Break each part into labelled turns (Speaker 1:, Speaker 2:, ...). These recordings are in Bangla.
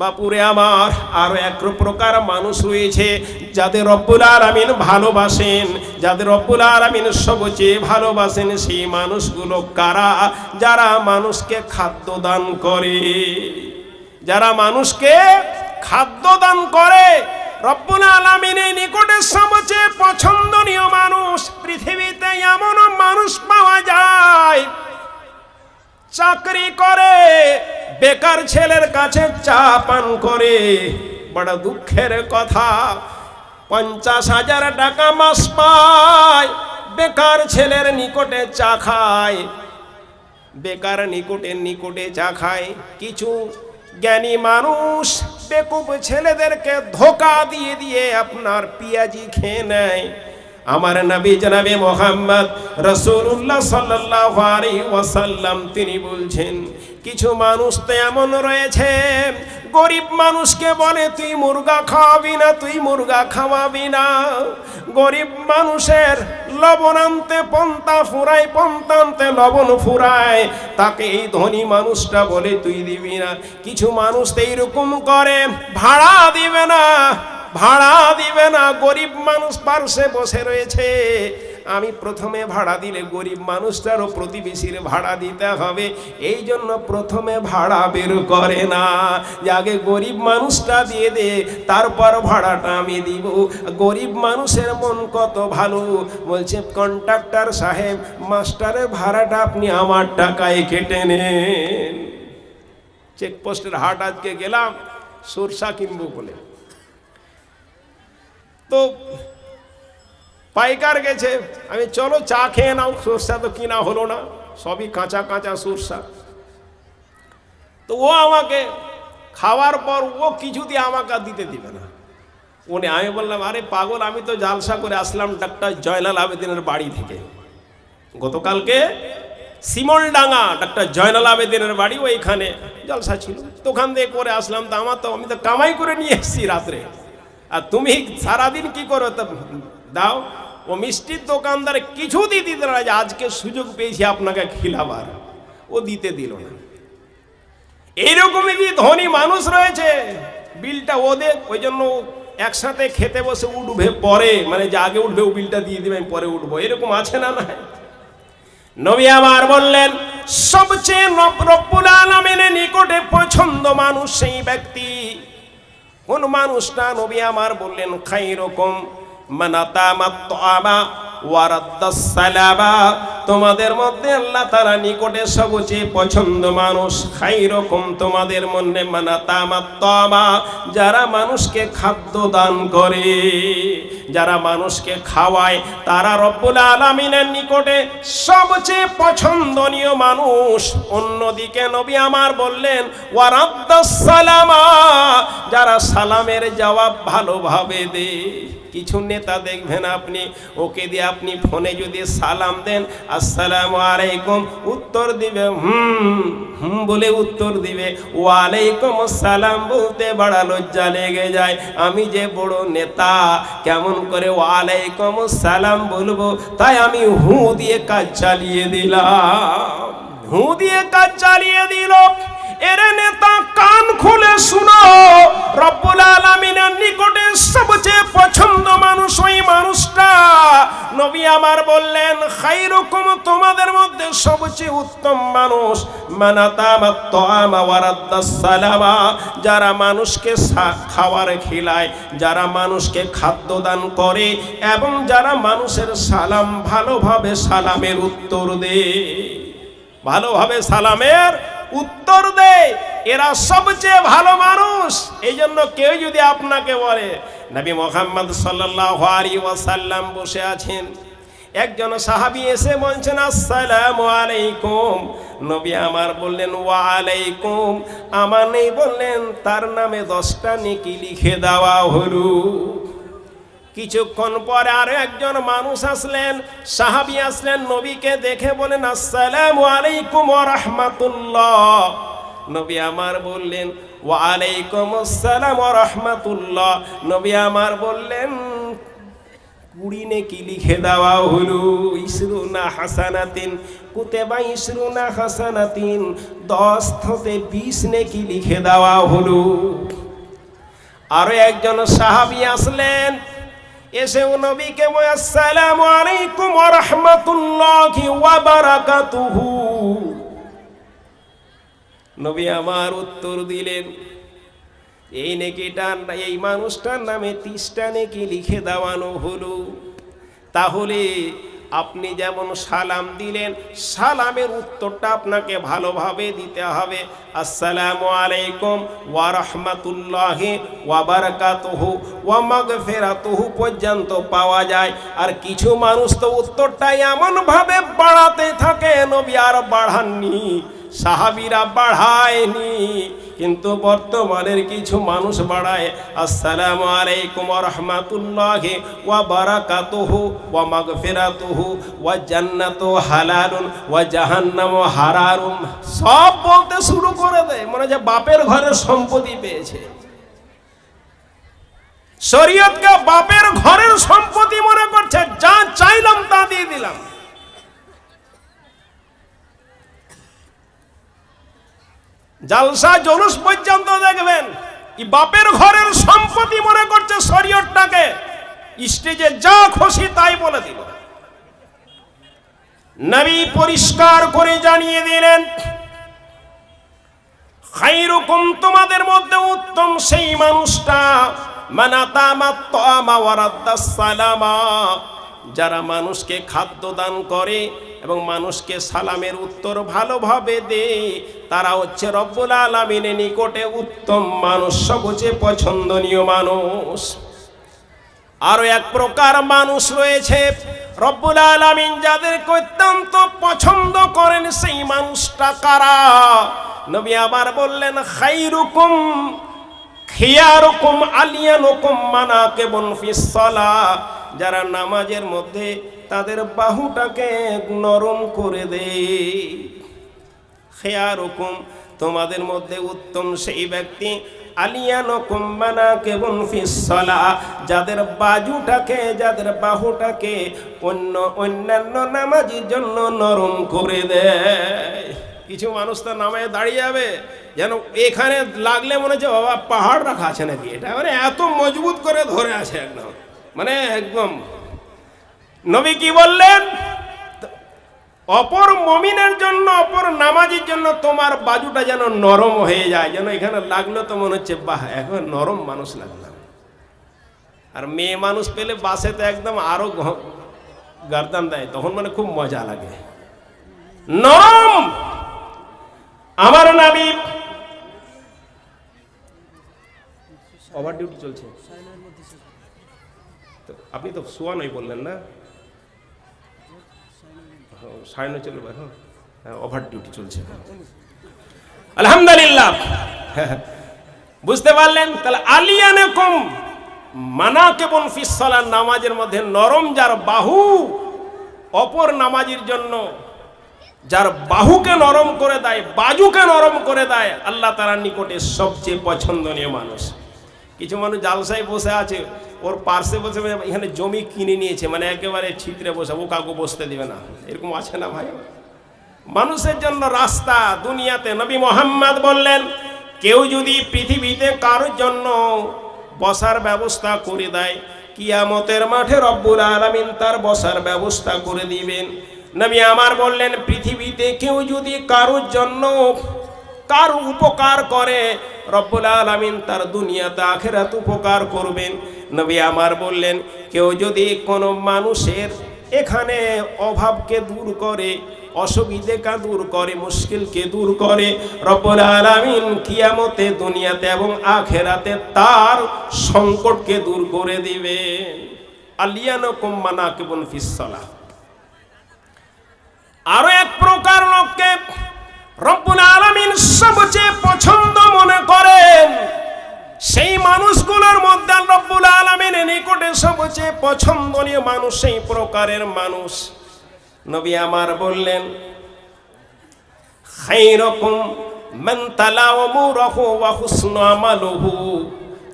Speaker 1: বাপুরে আমার আরও এক প্রকার মানুষ রয়েছে যাদের রব্বুল আলামিন ভালোবাসেন, যাদের রব্বুল আলামিন সবচেয়ে ভালোবাসেন সেই মানুষগুলো কারা? যারা মানুষকে খাদ্য দান করে। যারা মানুষকে খাদ্য দান করে, রব্বুল আলামিনের নিকটে সবচেয়ে পছন্দনীয় মানুষ। পৃথিবীতে এমন মানুষ পাওয়া যায় চাকরি করে, বেকার ছেলের কাছে চা পান করে। বড় দুঃখের কথা, পঞ্চাশ হাজার টাকা মাস পায়, বেকার ছেলের নিকটে চা খায়। বেকার নিকটে নিকটে চা খায়। কিছু জ্ঞানী মানুষ বেকুব ছেলেদেরকে ধোকা দিয়ে দিয়ে আপনার পিয়াজি খেয়ে নেয়। আমার নবী জনাবে মোহাম্মদ রসুল্লাহ সাল্লাহ ওয়াসাল্লাম, তিনি বলছেন, কিছু মানুষ তো এমন রয়েছে, গরিব মানুষকে বলে, তুই মুরগা খাওয়াবি না, তুই মুরগা খাওয়াবি না। গরিব মানুষের লবণ আনতে, পন্তা ফুরায়, পন্তা আনতে লবণ ফুরায়, তাকে এই ধনী মানুষটা বলে, তুই দিবি না। কিছু মানুষ তো এইরকম করে, ভাড়া দিবে না। ভাড়া দিবে না, গরিব মানুষ পার্শ্বে বসে রয়েছে। আমি প্রথমে ভাড়া দিলে গরিব মানুষটারও প্রতিবেশীর ভাড়া দিতে হবে। এই জন্য প্রথমে ভাড়া বের করে না। যে আগে গরিব মানুষটা দিয়ে দে, তারপর ভাড়াটা আমি দিব। গরিব মানুষের মন কত ভালো। বলছে, কন্ট্রাক্টর সাহেব, মাস্টারের ভাড়াটা আপনি আমার টাকায় কেটে নেন। চেকপোস্টের হাট আজকে গেলাম, সরষা কিনবো বলে। তো পাইকার গেছে, আমি চলো চা খেয়ে নাও, সরষা তো কিনা হলো না, সবই কাঁচা কাঁচা সরষা। তো ও আমাকে খাওয়ার পর ও কিছুতে আমাকে দিতে দিবে না। উনি, আমি বললাম, আরে পাগল, আমি তো জালসা করে আসলাম ডাক্তার জয়লাল আবেদিনের বাড়ি থেকে। গতকালকে সিমলডাঙ্গা ডাক্তার জয়নাল আবেদিনের বাড়ি ওইখানে জলসা ছিল। তো ওখান থেকে করে আসলাম, তো আমার তো, আমি তো কামাই করে নিয়ে এসেছি রাত্রে। আর তুমি সারাদিন কি করো দাও। ও মিষ্টির দোকানদার কিছু দিতে না, যে আজকে সুযোগ পেয়েছি আপনাকে খিলাবার। ও দিতে দিল না। এইরকমই কি ধনী মানুষ রয়েছে? বিলটা ওদের ওই জন্য একসাথে খেতে বসে উঠবে পরে মানে যে আগে উঠবে ও বিলটা দিয়ে দিবে, আমি পরে উঠবো। এরকম আছে না না নবী আমার বললেন, সবচেয়ে রব- রব্বুল আলামিনের নিকটে পছন্দ মানুষ সেই ব্যক্তি। কোন মানুষটা নবী আমার বললেন খাই রকম মানাতামা ওয়ারাদ্দাসালামা তোমাদের মধ্যে আল্লাহ তারা নিকটে সবচেয়ে পছন্দ মানুষ। খাই রকম তোমাদের মধ্যে মানাতামা যারা মানুষকে খাদ্য দান করে, যারা মানুষকে খাওয়ায়, তারা রব্বুল আলমিনের নিকটে সবচেয়ে পছন্দনীয় মানুষ। অন্যদিকে নবী আমার বললেন ওয়ারাদ্দাসালামা যারা সালামের জবাব ভালোভাবে দে কিছু নেতা দেখবেন আপনি, ওকে দিয়ে আপনি ফোনে যদি সালাম দেন আসসালামু আলাইকুম, উত্তর দিবে, হুম হুম বলে উত্তর দিবে। ওয়ালাইকুম আসসালাম বলতে বড় লজ্জা লেগে যায়। আমি যে বড় নেতা, কেমন করে ওয়ালাইকুম সালাম বলব? তাই আমি হু দিয়ে কাজ চালিয়ে দিলাম। হু দিয়ে কাজ চালিয়ে দিল। এর নেতা কান খুলে শুনো। রব্বুল আলামিনের নিকটে সবচেয়ে পছন্দ মানুষ ওই মানুষটা। নবী আমার বললেন খাইরুকুম তোমাদের মধ্যে সবচেয়ে উত্তম মানুষ সালামা যারা মানুষকে খাবার খিলায়, যারা মানুষকে খাদ্য দান করে এবং যারা মানুষের সালাম ভালোভাবে সালামের উত্তর দেয়। ভালোভাবে সালামের উত্তর দেয়। এরা সবচেয়ে ভালো মানুষ। এই জন্য কেউ যদি আপনাকে বলে, নবী মোহাম্মদ আলাইহি ওয়াসাল্লাম বসে আছেন। একজন সাহাবী এসে বলছেন, আসসালামু আলাইকুম। নবী আমার বললেন ওয়া আলাইকুম আমার নেই বললেন, তার নামে দশটা নেকি লিখে দেওয়া হলু। কিছুক্ষণ পরে আরও একজন মানুষ আসলেন, সাহাবি আসলেন, নবীকে দেখে বলেন আসসালামু আলাইকুম রাহমাতুল্লাহ। নবী আমার বললেন ওয়া আলাইকুম আসসালাম রাহমাতুল্লাহ। নবী আমার বললেন, কুড়ি নেকি লিখে দেওয়া হলো, ইসরুনা হাসানাতিন, কুতেবা ইসরুনা হাসানাতিন, দশ হতে বিশ নেকি লিখে দেওয়া হলো। আরও একজন সাহাবী আসলেন এসে ও নবীকে আসসালামু আলাইকুম ওয়া রাহমাতুল্লাহি ওয়া বারাকাতুহু। নবী আমার উত্তর দিলেন, এই নেকিটার এই মানুষটার নামে তিসটা নেকি লিখে দেওয়ানো হলো। তাহলে আপনি যেমন সালাম দিলেন, সালামের উত্তরটা আপনাকে ভালোভাবে দিতে হবে। আসসালামু আলাইকুম ওয়া রাহমাতুল্লাহি ওয়া বারাকাতুহু ওয়া মাগফিরাতুহু পর্যন্ত পাওয়া যায়। আর কিছু মানুষ তো উত্তরটা এমন ভাবে বাড়াতে থাকে, নবী আর বাড়াননি। সাহাবিরা বাড়ায়নি, কিন্তু বর্তমানের কিছু মানুষ বাড়ায়, আসসালামু আলাইকুম রাহমাতুল্লাহি ওয়া বারাকাতুহু ওয়া মাগফিরাতুহু ওয়া জান্নাতু হালালুন ওয়া জাহান্নামু হারারুম সব বলতে শুরু করে দেয়, মনে যে বাপের ঘরের সম্পত্তি পেয়েছে। শরীয়তকে বাপের ঘরের জালসা জলুস পর্যন্ত দেখবেন বাপের ঘরের সম্পত্তি মনে করছে শরীয়তটাকে। স্টেজে যা খুশি তাই বলে দিল। নবী পরিষ্কার করে জানিয়ে দিলেন খাইরুকুম তোমাদের মধ্যে উত্তম সেই মানুষটা মানাতামা ওয়ারাদ্দাস সালামা, যারা মানুষকে খাদ্য দান করে এবং মানুষকে সালামের উত্তর ভালোভাবে দেয় তারা হচ্ছে রব্বুল আলমিনের নিকটে উত্তম মানুষ, সবচেয়ে পছন্দনীয় মানুষ। আরও এক প্রকার মানুষ রয়েছে, রব্বুল আলমিন যাদেরকে অত্যন্ত পছন্দ করেন সেই মানুষটা কারা? নবী আবার বললেন খাইরুকুম খিয়ারুকুম আলিয়ানুকুম মানাকিবুন ফিস সালাহ। যারা নামাজের মধ্যে তাদের বাহুটাকে নরম করে দেয় খেয়ারুকুম, তোমাদের মধ্যে উত্তম সেই ব্যক্তি যাদের বাজুটাকে, যাদের বাহুটাকে অন্য অন্যান্য নামাজির জন্য নরম করে দেয় কিছু মানুষ তো নামে দাঁড়িয়ে যাবে, যেন এখানে লাগলে মনে হচ্ছে বাবা পাহাড় রাখা আছে নাকি? এটা মানে এত মজবুত করে ধরে আছে একদম। মানে একদম নবী কি বললেন? অপর মমিনের জন্য অপর নামাজির জন্য তোমার বাজুটা যেন নরম হয়ে যায় যেন এখানে লাগল তো মনে হচ্ছে বাহ এখন নরম মানুষ লাগলাম। আর মেয়ে মানুষ পেলে বাসে তো একদম আরও গার্দান দেয় তখন মানে খুব মজা লাগে। নরম! আমার নাবি ওভার ডিউটি চলছে। তো আপনি তো শোয়ানোই বললেন না? হ্যাঁ, চলবে হ্যাঁ হ্যাঁ ওভার ডিউটি চলছে। আলহামদুলিল্লাহ। বুঝতে পারলেন? তাহলে আলিয়ানে কম মানা কেবল ফিসালার নামাজের মধ্যে নরম যার বাহু অপর নামাজির জন্য যার বাহুকে নরম করে দেয় বাজুকে নরম করে দেয় আল্লাহ তালার নিকটে সবচেয়ে পছন্দনীয় মানুষ। কিছু মানুষ জালসায় বসে আছে ওর পার্শ্বে বসে এখানে জমি কিনে নিয়েছে মানে একেবারে ছিদ্রে বসে ও কাউকে বসতে দিবে না। এরকম আছে না, ভাই? মানুষের জন্য রাস্তা দুনিয়াতে নবী মোহাম্মদ বললেন, কেউ যদি পৃথিবীতে কারোর জন্য বসার ব্যবস্থা করে দেয়, কিয়ামতের মাঠে রব্বুল আলামিন তার বসার ব্যবস্থা করে দিবেন। নবী আমার বললেন, পৃথিবীতে কেউ যদি কারোর জন্য কার উপকার করে রব্বুল আলামিন তার দুনিয়াতে আখেরাত উপকার করবেন। নবী আমার বললেন, কেউ যদি কোনো মানুষের এখানে অভাবকে দূর করে অসুবিধেকে দূর করে, মুশকিলকে দূর করে, রব্বুল আলামিন কিয়ামতে দুনিয়াতে এবং আখেরাতে তার সংকটকে দূর করে দিবেন। আলিয়ানকুম মানাকিবুন ফিসসালাহ আরও এক প্রকার লোককে রব্বুল আলামিন সবচেয়ে পছন্দনীয় মানুষ, সেই প্রকারের মানুষ। নবী আমার বললেন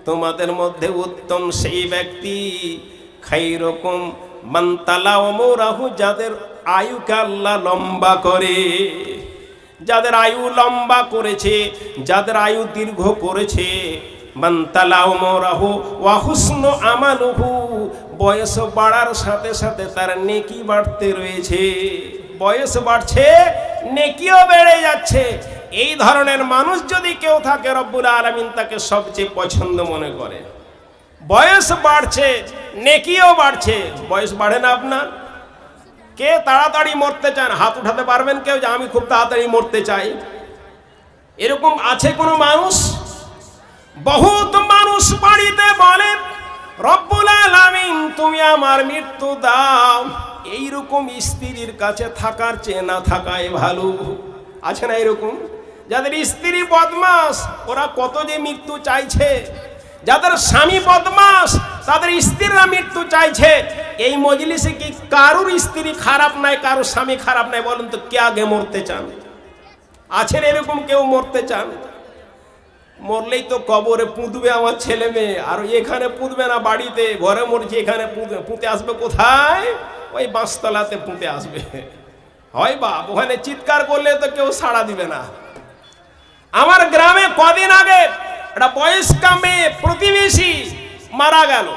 Speaker 1: তোমাদের মধ্যে উত্তম সেই ব্যক্তি খাইরকুম মান তালাওমুরাহু, যাদের আয়ুকে আল্লাহ লম্বা করে। যাদের আয়ু লম্বা করেছে, যাদের আয়ু দীর্ঘ করেছে বান্তালাও মোরাহু ওয়াহুস্ন আমালুহু। বয়স বাড়ার সাথে সাথে তার নেকি বাড়তে রয়েছে। বয়স বাড়ছে, নেকিও বেড়ে যাচ্ছে। এই ধরনের মানুষ যদি কেউ থাকে, রব্বুল আলমিন তাকে সবচেয়ে পছন্দ মনে করে। বয়স বাড়ছে, নেকিও বাড়ছে। বয়স বাড়ে না আপনার? কে তাড়াতাড়ি মরতে চান? হাত উঠাতে পারবেন কেউ? যে আমি খুব তাড়াতাড়ি মরতে চাই। এরকম আছে কোনো মানুষ? বহুত মানুষ বাড়িতে বলে, রব্বুল আলামিন, তুমি আমার মৃত্যু দাও। এইরকম স্ত্রীর কাছে থাকার চেয়ে না থাকাই ভালো। আছে না এরকম? যাদের স্ত্রী বদমাস, ওরা কত যে মৃত্যু চাইছে। যাদের স্বামী বদমাস, তাদের স্ত্রীরা মৃত্যু চাইছে। এই মজলিসে কি কারুর স্ত্রী খারাপ নাই, কারুর স্বামী খারাপ নাই বলেন তো, কে আগে মরতে চান? আছেন এরকম কেউ মরতে চান? মরলেই তো কবরে পুঁতবে আমার ছেলে মেয়ে। আর এখানে পুঁতবে না বাড়িতে, ঘরে মরছে, এখানে পুঁতে আসবে কোথায়? ওই বাঁশতলাতে পুঁতে আসবে। হয় বাপ, ওখানে চিৎকার করলে তো কেউ সাড়া দিবে না। আমার গ্রামে কদিন আগে একটা বয়স্কা মেয়ে প্রতিবেশী মারা গেল।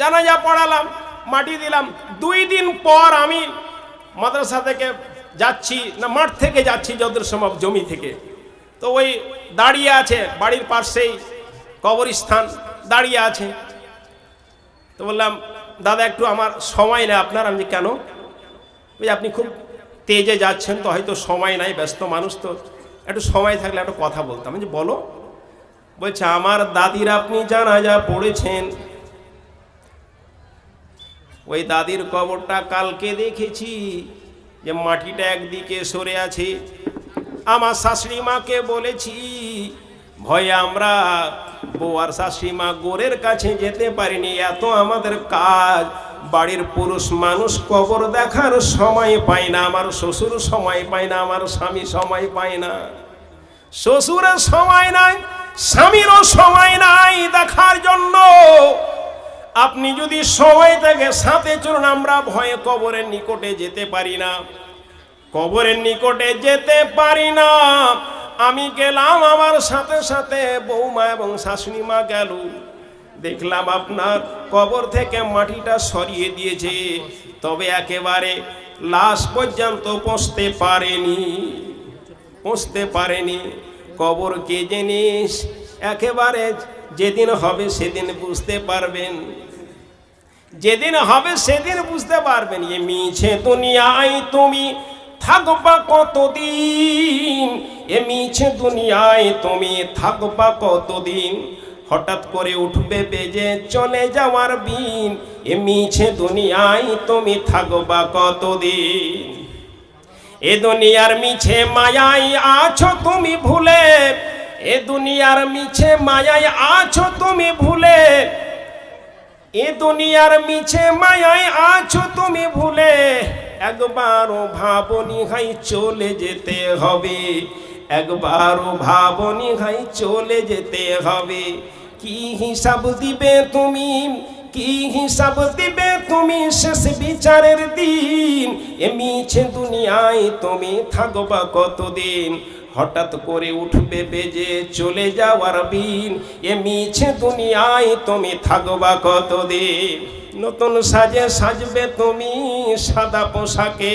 Speaker 1: জানাজা পড়ালাম, মাটি দিলাম। দুই দিন পর আমি মাদ্রাসা থেকে যাচ্ছি, না মাঠ থেকে যাচ্ছি যত সম্ভব জমি থেকে। তো ওই দাঁড়িয়ে আছে, বাড়ির পাশেই কবরস্থান, দাঁড়িয়ে আছে। তো বললাম, দাদা, একটু আমার সময় নেই আপনার, আমি কেন? ওই আপনি খুব তেজে যাচ্ছেন, তো হয়তো সময় নাই, ব্যস্ত মানুষ, তো একটু সময় থাকলে একটু কথা বলতাম। যে বলো। বলছে, আমার দাদির আপনি জানাজা পড়েছেন। ওই দাদির কবরটা কালকে দেখেছি, যে মাটিটা একদিকে সরে আছে আমার শাশুড়ি মাকে বলেছি, ভয়ে আমরা বউ আর শাশুড়ি মা গোরের কাছে যেতে পারিনি। এত আমাদের কাজ। বাড়ির পুরুষ মানুষ কবর দেখার সময় পায় না। আমার শ্বশুর সময় পায় না। আমার স্বামী সময় পায় না। শ্বশুরের সময় নাই, স্বামীরও সময় নাই দেখার জন্য। আপনি যদি সময় থেকে সাথে চলুন, আমরা ভয়ে কবরের নিকটে যেতে পারি না। কবরের নিকটে যেতে পারি না। আমি গেলাম আমার সাথে সাথে, বৌমা এবং শাশুড়ি মা গেল। দেখলাম আপনার কবর থেকে মাটিটা সরিয়ে দিয়েছে, তবে একেবারে লাশ পর্যন্ত পৌঁছতে পারেনি। পৌঁছতে পারেনি। কবর কে জিনিস? একেবারে যেদিন হবে সেদিন বুঝতে পারবেন। যেদিন হবে সেদিন বুঝতে পারবেন, এ মিছে দুনিয়ায় তুমি থাকবা কতদিন? এ মিছে দুনিয়ায় তুমি থাকবা কতদিন? হঠাৎ করে উঠবে বেজে চলে যাওয়ার বিন এ মিছে দুনিয়ায় তুমি থাকবা কতদিন? এ দুনিয়ার মিছে মায়ায় আছো তুমি ভুলে। এ দুনিয়ার মিছে মায়ায় আছো তুমি ভুলে। এ দুনিয়ার মিছে মায়ায় আছো তুমি ভুলে। একবারও ভাবনি, হাই, চলে যেতে হবে। একবারও ভাবনি, হাই, চলে যেতে হবে। কি হিসাব দিবে তুমি? কি হিসাব দিবে তুমি শেষ বিচারের দিন? এ মিছে দুনিয়ায় তুমি থাকবা কতদিন? হঠাৎ করে উঠবে বেজে চলে যাওয়ার বিন। এ মিছে দুনিয়ায় তুমি থাকবা কতদিন? নতুন সাজে সাজবে তুমি সাদা পোশাকে।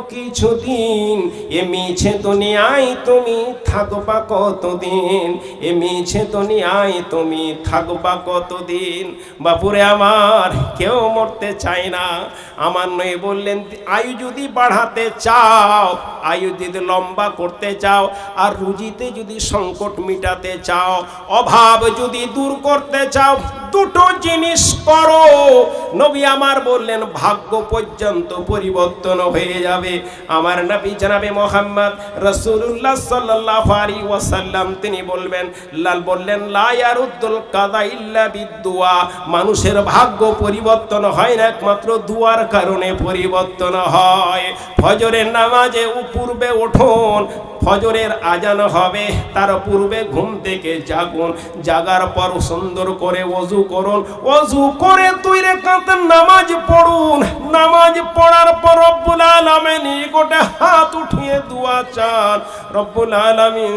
Speaker 1: কিছুদিন, এ মিছে দুনিয়ায় তুমি থাকবা কতদিন? এ মিছে দুনিয়ায় তুমি থাকবা কতদিন? বাপুরে আমার, কেউ মরতে চায় না। আমার নয় বললেন, আয়ু যদি বাড়াতে চাও, আয়ু যদি লম্বা করতে চাও, আর রুজিতে যদি সংকট মিটাতে চাও, অভাব যদি দূর করতে চাও, দুটো জিনিস করো। নবী আমার বললেন, ভাগ্য পর্যন্ত পরিবর্তন হয়ে যাবে। আমার নবী জানাবে মোহাম্মদ রসুল্লাহ সাল্লাহ আলী ওয়াসাল্লাম, তিনি বলবেন, লাল বললেন লায়ারুদ্দুল কাদা ইল্লা বিদুয়া মানুষের ভাগ্য পরিবর্তন হয় না, একমাত্র দুয়ার কারণে পরিবর্তন হয়। ফজরের নামাজে পূর্বে উঠুন, ফজরের আজান হবে, তার পূর্বে ঘুম থেকে জাগুন, জাগার পর সুন্দর করে অজু করুন, অজু করে তুই রেখাতে নামাজ পড়ুন। নামাজ পড়ার পর রব্বুল নিকটে হাত উঠিয়ে দুয়া চান। রব্বুল আলামিন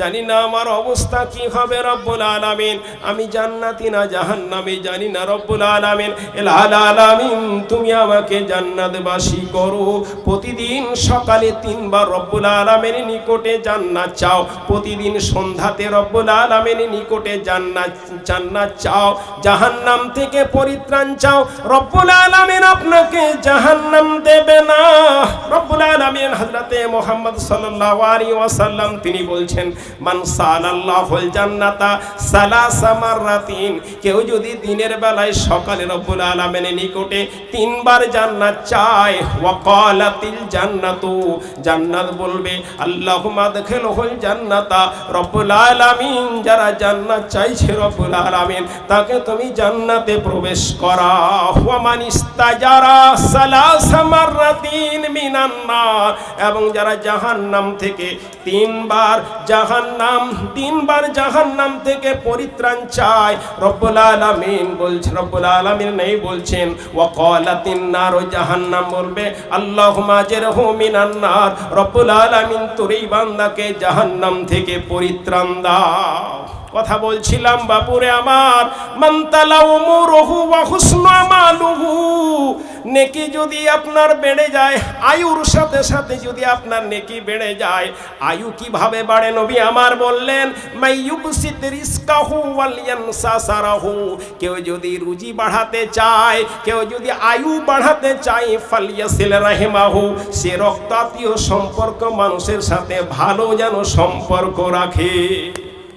Speaker 1: জানি না আমার অবস্থা কি হবে রব্বুল আলামিন। আমি জান্নাতি না জাহান্নামী, জানি না রব্বুল আলামিন। এলাল আলামিন তুমি আমাকে জান্নাতবাসী করো। প্রতিদিন সকালে তিনবার রব্বুল আলামিন নিকটে জান্নাত চাও। প্রতিদিন সন্ধ্যাতে রব্বুল আলামিন নিকটে জান্নাত জান্নাত চাও। জাহান্নাম থেকে পরিত্রাণ চাও। রব্বুল আলামিন আপনাকে জাহান্নাম দেবে না। রব্বুল আলামিন হযরতে মুহাম্মদ সাল্লাল্লাহু আলাইহি ওয়াসাল্লাম, তিনি বলছেন মান সালাল্লাহুল জান্নাতা সালাসা মাররাতিন। কেউ যদি দিনের বেলায় সকালে রব্বুল আলামিনের নিকটে তিনবার জান্নাত চায় ওয়া ক্বালাতিল জান্নাতু। জান্নাত বলবে, আল্লাহুম্মা আদখিলহুল জান্নাতা। রব্বুল আলামিন যারা জান্নাত চাইছে রব্বুল আলামিন, তাকে তুমি জান্নাতে প্রবেশ করাও। ওয়া মান ইস্তাজারা সালাসা মাররাতিন মিনান এবং যারা জাহান্নাম থেকে তিনবার জাহান্নাম, তিনবার জাহান্নাম থেকে পরিত্রাণ চায়। রব্বুল আলামিন বলছে, রব্বুল আলামিন নেই বলছেন, ওয়াকালাতিন নার, জাহান্নাম বলবে, আল্লাহুম্মা জেরহু মিনান নার। রব্বুল আলামিন তোর এই বান্দাকে জাহান্নাম থেকে পরিত্রাণ দাও। কথা বলছিলাম, বাপুরে আমার। নেকি যদি আপনার বেড়ে যায়, আয়ুর সাথে সাথে যদি আপনার নেকি বেড়ে যায়, আয়ু কীভাবে বাড়ে নবী আমার বললেন কেউ যদি রুজি বাড়াতে চায়, কেউ যদি আয়ু বাড়াতে চায় ফালিয়াসিল রাহিমাহু। সে রক্তাতীয় সম্পর্ক মানুষের সাথে ভালো যেন সম্পর্ক রাখে।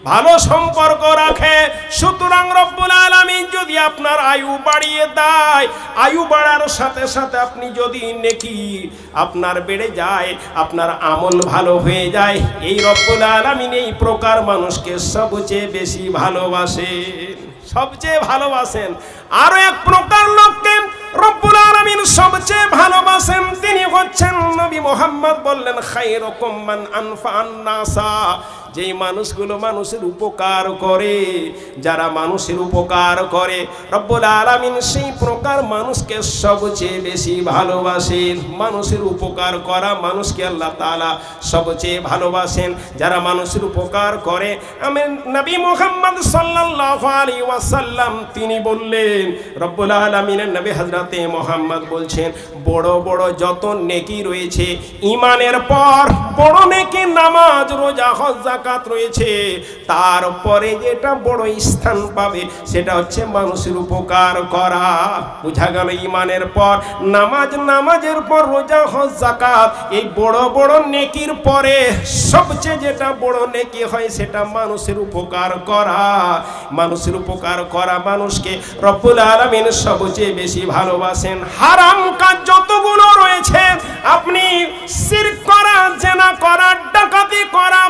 Speaker 1: ভালো সম্পর্ক রাখে। সুতরাং রব্বুল আলামিন যদি আপনার আয়ু বাড়িয়ে দেয়, আয়ু বাড়ার সাথে সাথে আপনি যদি নেকি আপনার বেড়ে যায়, আপনার আমল ভালো হয়ে যায়, এই রব্বুল আলামিন এই প্রকার মানুষকে সবচেয়ে বেশি ভালোবাসেন। সবচেয়ে ভালোবাসেন। আরও এক প্রকার লোককে রব্বুল আলামিন সবচেয়ে ভালোবাসেন, তিনি হচ্ছেন নবী মোহাম্মদ বললেন, খায়রুকুম মান আনফা নাসা যেই মানুষগুলো মানুষের উপকার করে, যারা মানুষের উপকার করে, রব্বুল আলামিন সেই প্রকার মানুষকে সবচেয়ে বেশি ভালোবাসেন। মানুষের উপকার করা মানুষকে আল্লাহ তাআলা সবচেয়ে ভালোবাসেন। যারা মানুষের উপকার করে, আমি নবী মুহাম্মদ সাল্লাল্লাহু আলাইহি ওয়াসাল্লাম, তিনি বললেন, রব্বুল আলামিনের নবী হযরতে মুহাম্মদ বলছেন বড় বড় যত নেকি রয়েছে ইমানের পর বড় নেকি নামাজ, রোজা, হজ জাকাত রয়েছে। তারপরে যেটা বড় স্থান পাবে, সেটা হচ্ছে মানুষের উপকার করা। বোঝা গেল ইমানের পর? নামাজ, নামাজের পর রোজা, হজ জাকাত এই বড় বড় নেকির পরে সবচেয়ে যেটা বড় নেকি হয়, সেটা মানুষের উপকার করা। মানুষের উপকার করা মানুষকে রব্বুল আলামিন সবচেয়ে বেশি ভালোবাসেন। হারাম কাজ যতগুলো রয়েছে, আপনি সির করা, জেনা করা, ডাকাতি করা,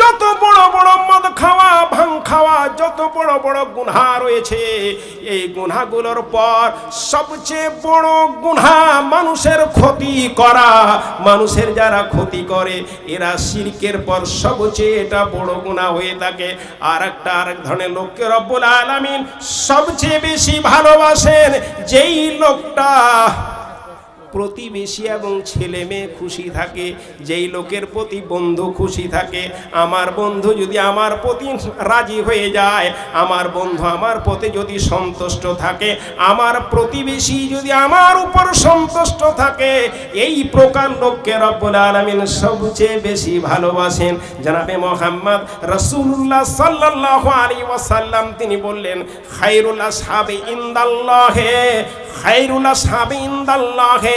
Speaker 1: যত বড় বড় মদ খাওয়া, ভাং খাওয়া, যত বড় বড় গুনহা রয়েছে, এই গুনহাগুলোর পর সবচেয়ে বড় গুনহা মানুষের ক্ষতি করা, মানুষের যারা ক্ষতি করে, এরা শিরকের পর সবচেয়ে এটা বড় গুনাহ হয়ে থাকে। আর একটা আরেক ধরনের লোককে রব্বুল আলামিন সবচেয়ে বেশি ভালোবাসেন, যেই লোকটা প্রতিবেশী এবং ছেলে মেয়ে খুশি থাকে, যেই লোকের প্রতি বন্ধু খুশি থাকে, আমার বন্ধু যদি আমার প্রতি রাজি হয়ে যায়, আমার বন্ধু আমার প্রতি যদি সন্তুষ্ট থাকে, আমার প্রতিবেশী যদি আমার উপর সন্তুষ্ট থাকে, এই প্রকার লোককে রব্বুল আলামিন সবচেয়ে বেশি ভালোবাসেন। জানাবে মোহাম্মদ রসুল্লাহ সাল্লাল্লাহু আলাইহি ওয়াসাল্লাম তিনি বললেন, খায়রুল আসহাবি ইনদাল্লাহে, খায়রুল আসহাবি ইনদাল্লাহে।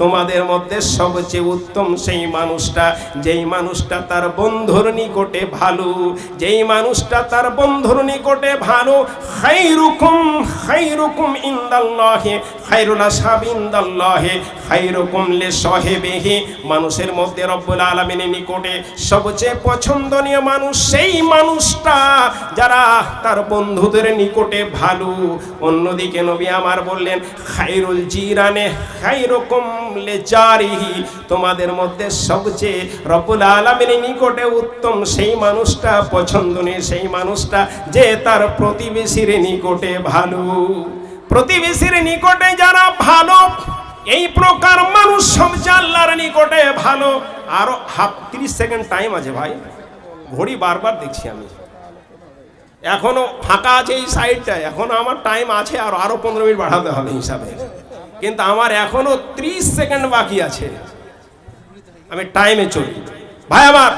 Speaker 1: তোমাদের মধ্যে সবচেয়ে উত্তম সেই মানুষটা, যেই মানুষটা তার বন্ধুর নিকটে ভালো, যেই মানুষটা তার বন্ধুর নিকটে ভালো। খাইরুকুম খাইরুকুম ইনদাল্লাহি, খাইরুল আসহাব ইনদাল্লাহি, খাইরুকুম লিসাহিবিহি মানুষের মধ্যে রব্বুল আলামিনের নিকটে সবচেয়ে পছন্দনীয় মানুষ সেই মানুষটা, যারা তার বন্ধুদের নিকটে ভালো। অন্যদিকে নবী আমার বললেন খাইরুল জিরানে খাইরুকুম লিজারিহি তোমাদের মধ্যে সবচেয়ে রব্বুল আলামিনের নিকটে উত্তম সেই মানুষটা, পছন্দনীয় সেই মানুষটা যে তার প্রতিবেশীর নিকটে ভালো। প্রতিবেশীর নিকটে যারা ভালো, এই প্রকার মানুষ সবচেয়ে আল্লাহর নিকটে ভালো। আরও হাফ, তিরিশ সেকেন্ড টাইম আছে ভাই। ঘড়ি বারবার দেখছি আমি। এখনও ফাঁকা আছে এই সাইডটা এখনও আমার টাইম আছে আর আরও পনেরো মিনিট বাড়াতে হবে হিসাবে। কিন্তু আমার এখনও ত্রিশ সেকেন্ড বাকি আছে। আমি টাইমে চলি। ভাই, আমার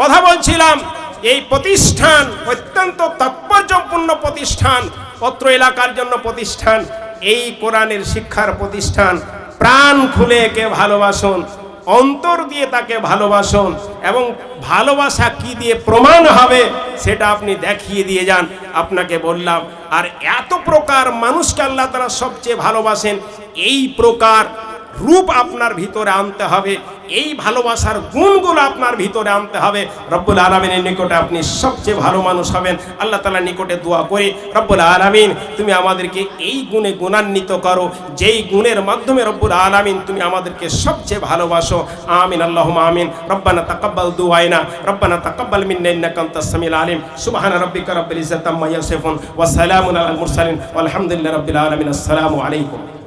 Speaker 1: কথা বলছিলাম, এই প্রতিষ্ঠান অত্যন্ত তাৎপর্যপূর্ণ প্রতিষ্ঠান, পত্র এলাকার জন্য প্রতিষ্ঠান, এই কোরআনের শিক্ষার প্রতিষ্ঠান। প্রাণ খুলে একে ভালোবাসুন, অন্তর দিয়ে তাকে ভালোবাসুন, এবং ভালোবাসা কি দিয়ে প্রমাণ হবে সেটা আপনি দেখিয়ে দিয়ে যান। আপনাকে বললাম, আর এত প্রকার মানুষকে আল্লাহ তারা সবচেয়ে ভালোবাসেন, এই প্রকার রূপ আপনার ভিতরে আনতে হবে। এই ভালোবাসার গুণগুলো আপনার ভিতরে আনতে হবে। রব্বুল আলমিনের নিকটে আপনি সবচেয়ে ভালো মানুষ হবেন। আল্লাহ তালা নিকটে দোয়া করে, রব্বুল আলমিন, তুমি আমাদেরকে এই গুণে গুণান্বিত করো। যেই গুণের মাধ্যমে রব্বুল আলমিন তুমি আমাদেরকে সবচেয়ে ভালোবাসো। আমিন আল্লাহ আমিন। রব্বানা তাকাব্বাল দুআইনা, রব্বানা তাকাব্বাল মিন্না ইন্নাকা আনতাস সামিউল আলিম। সুবহান রাব্বিকা রাব্বিল ইজ্জাতি আম্মা ইয়াসিফুন ওয়া সালামুন আলাল মুরসালিন। ওয়ালহামদুলিল্লাহি রাব্বিল আলামিন। আসসালামু আলাইকুম।